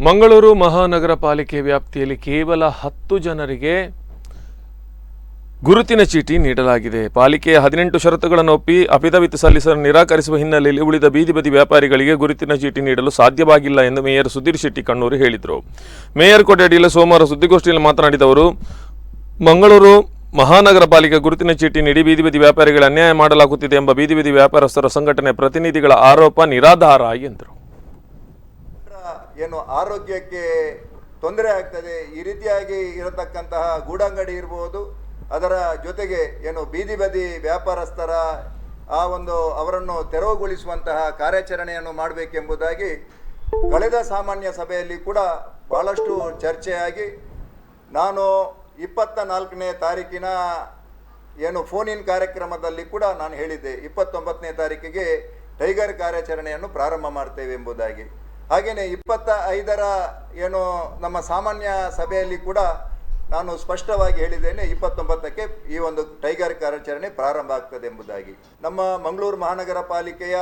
ಮಂಗಳೂರು ಮಹಾನಗರ ಪಾಲಿಕೆ ವ್ಯಾಪ್ತಿಯಲ್ಲಿ ಕೇವಲ ಹತ್ತು ಜನರಿಗೆ ಗುರುತಿನ ಚೀಟಿ ನೀಡಲಾಗಿದೆ. ಪಾಲಿಕೆಯ ಹದಿನೆಂಟು ಷರತ್ತುಗಳನ್ನು ಒಪ್ಪಿ ಅಫಿದವಿತ್ ಸಲ್ಲಿಸಲು ನಿರಾಕರಿಸುವ ಹಿನ್ನೆಲೆಯಲ್ಲಿ ಉಳಿದ ಬೀದಿ ಬದಿ ವ್ಯಾಪಾರಿಗಳಿಗೆ ಗುರುತಿನ ಚೀಟಿ ನೀಡಲು ಸಾಧ್ಯವಾಗಿಲ್ಲ ಎಂದು ಮೇಯರ್ ಸುಧೀರ್ ಶೆಟ್ಟಿ ಕಣ್ಣೂರು ಹೇಳಿದರು. ಮೇಯರ್ ಕೊಠಡಿಯಲ್ಲಿ ಸೋಮವಾರ ಸುದ್ದಿಗೋಷ್ಠಿಯಲ್ಲಿ ಮಾತನಾಡಿದ ಅವರು, ಮಂಗಳೂರು ಮಹಾನಗರ ಪಾಲಿಕೆ ಗುರುತಿನ ಚೀಟಿ ನೀಡಿ ಬೀದಿ ಬದಿ ವ್ಯಾಪಾರಿಗಳ ಅನ್ಯಾಯ ಮಾಡಲಾಗುತ್ತಿದೆ ಎಂಬ ಬೀದಿ ಬದಿ ವ್ಯಾಪಾರಸ್ಥರ ಸಂಘಟನೆ ಪ್ರತಿನಿಧಿಗಳ ಆರೋಪ ನಿರಾಧಾರ ಎಂದರು. ಏನು ಆರೋಗ್ಯಕ್ಕೆ ತೊಂದರೆ ಆಗ್ತದೆ, ಈ ರೀತಿಯಾಗಿ ಇರತಕ್ಕಂತಹ ಗೂಡಂಗಡಿ ಇರ್ಬೋದು, ಅದರ ಜೊತೆಗೆ ಏನು ಬೀದಿ ಬದಿ ವ್ಯಾಪಾರಸ್ಥರ ಆ ಒಂದು ಅವರನ್ನು ತೆರವುಗೊಳಿಸುವಂತಹ ಕಾರ್ಯಾಚರಣೆಯನ್ನು ಮಾಡಬೇಕೆಂಬುದಾಗಿ ಕಳೆದ ಸಾಮಾನ್ಯ ಸಭೆಯಲ್ಲಿ ಕೂಡ ಬಹಳಷ್ಟು ಚರ್ಚೆಯಾಗಿ, ನಾನು ಇಪ್ಪತ್ತ ನಾಲ್ಕನೇ ತಾರೀಕಿನ ಏನು ಫೋನ್ ಇನ್ ಕಾರ್ಯಕ್ರಮದಲ್ಲಿ ಕೂಡ ನಾನು ಹೇಳಿದ್ದೆ, ಇಪ್ಪತ್ತೊಂಬತ್ತನೇ ತಾರೀಕಿಗೆ ಟೈಗರ್ ಕಾರ್ಯಾಚರಣೆಯನ್ನು ಪ್ರಾರಂಭ ಮಾಡ್ತೇವೆ ಎಂಬುದಾಗಿ. ಹಾಗೆಯೇ ಇಪ್ಪತ್ತ ಐದರ ಏನು ನಮ್ಮ ಸಾಮಾನ್ಯ ಸಭೆಯಲ್ಲಿ ಕೂಡ ನಾನು ಸ್ಪಷ್ಟವಾಗಿ ಹೇಳಿದ್ದೇನೆ, ಇಪ್ಪತ್ತೊಂಬತ್ತಕ್ಕೆ ಈ ಒಂದು ಟೈಗರ್ ಕಾರ್ಯಾಚರಣೆ ಪ್ರಾರಂಭ ಆಗ್ತದೆ ಎಂಬುದಾಗಿ. ನಮ್ಮ ಮಂಗಳೂರು ಮಹಾನಗರ ಪಾಲಿಕೆಯ,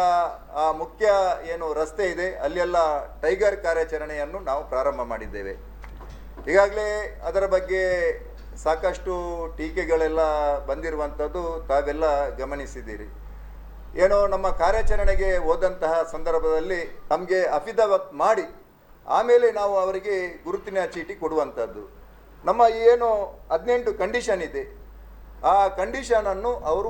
ಆ, ಮುಖ್ಯ ಏನು ರಸ್ತೆ ಇದೆ, ಅಲ್ಲೆಲ್ಲ ಟೈಗರ್ ಕಾರ್ಯಾಚರಣೆಯನ್ನು ನಾವು ಪ್ರಾರಂಭ ಮಾಡಿದ್ದೇವೆ. ಈಗಾಗಲೇ ಅದರ ಬಗ್ಗೆ ಸಾಕಷ್ಟು ಟೀಕೆಗಳೆಲ್ಲ ಬಂದಿರುವಂಥದ್ದು ತಾವೆಲ್ಲ ಗಮನಿಸಿದ್ದೀರಿ. ಏನೋ ನಮ್ಮ ಕಾರ್ಯಾಚರಣೆಗೆ ಹೋದಂತಹ ಸಂದರ್ಭದಲ್ಲಿ ನಮಗೆ ಅಫಿದವತ್ ಮಾಡಿ ಆಮೇಲೆ ನಾವು ಅವರಿಗೆ ಗುರುತಿನ ಚೀಟಿ ಕೊಡುವಂಥದ್ದು ನಮ್ಮ ಏನು ಹದಿನೆಂಟು ಕಂಡೀಷನ್ ಇದೆ. ಆ ಕಂಡೀಷನನ್ನು ಅವರು